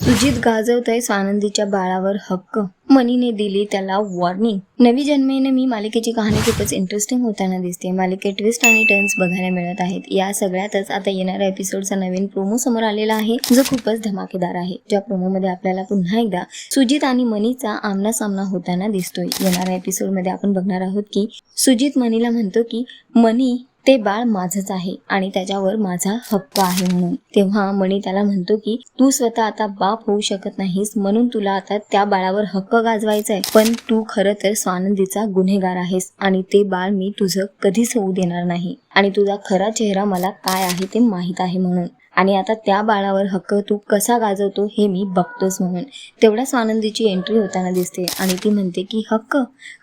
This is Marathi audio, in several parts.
सुजित गाजवतोय स्वानंदीच्या बाळावर हक्क. मनीने दिली त्याला वॉर्निंग नवी जन्मेने मी मालिकेची कहाणी खूपच इंटरेस्टिंग होताना दिसते मालिकेत ट्विस्ट आणि टर्न्स बघायला मिळत आहेत. या सगळ्यातच आता येणाऱ्या एपिसोडचा नवीन प्रोमो समोर आलेला आहे जो खूपच धमाकेदार आहे. ज्या प्रोमो मध्ये आपल्याला पुन्हा एकदा सुजित आणि मनीचा आमना सामना होताना दिसतोय. येणाऱ्या एपिसोडमध्ये आपण बघणार आहोत की सुजित मनीला म्हणतो की मनी ते बाळ माझंच आहे आणि त्याच्यावर माझा हक्क आहे म्हणून. तेव्हा मणी त्याला म्हणतो की तू स्वतः आता बाप होऊ शकत नाहीस म्हणून तुला आता त्या बाळावर हक्क गाजवायचा आहे पण तू खरं तर स्वानंदीचा गुन्हेगार आहेस आणि ते बाळ मी तुझं कधीच होऊ देणार नाही. आणि तुझा खरा चेहरा मला काय आहे ते माहीत आहे म्हणून. आणि आता त्या बाळावर हक्क तू कसा गाजवतो हे मी बघतोच म्हणून. तेवढ्या स्वानंदीची एंट्री होताना दिसते आणि ती म्हणते की हक्क?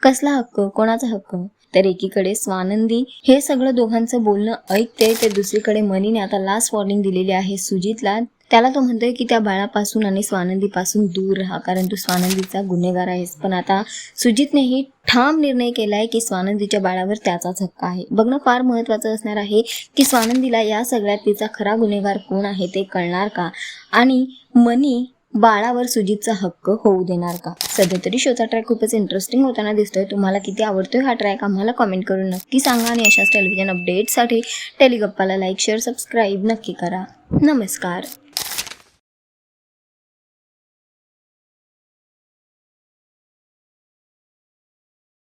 कसला हक्क? कोणाचा हक्क? तर एकीकडे स्वानंदी हे सगळं दोघांचं बोलणं ऐकते तर दुसरीकडे मनीने आता लास्ट वॉर्निंग दिलेली आहे सुजितला. त्याला तो म्हणतोय की त्या बाळापासून आणि स्वानंदीपासून दूर राहा कारण तू स्वानंदीचा गुन्हेगार आहेस. पण आता सुजितनेही ठाम निर्णय केलाय की स्वानंदीच्या बाळावर त्याचाच हक्क आहे. बघणं फार महत्त्वाचं असणार आहे की स्वानंदीला या सगळ्यात तिचा खरा गुन्हेगार कोण आहे ते कळणार का? आणि मनी बाळावर सुजितचा हक्क होऊ देणार का? सध्या तरी शोचा ट्रॅक खूपच इंटरेस्टिंग होताना दिसतोय. तुम्हाला किती आवडतोय हा ट्रॅक आम्हाला कमेंट करून नक्की सांगा आणि अशाच टेलिव्हिजन अपडेटसाठी टेलिगप्पाला लाईक शेअर सबस्क्राईब नक्की करा. नमस्कार.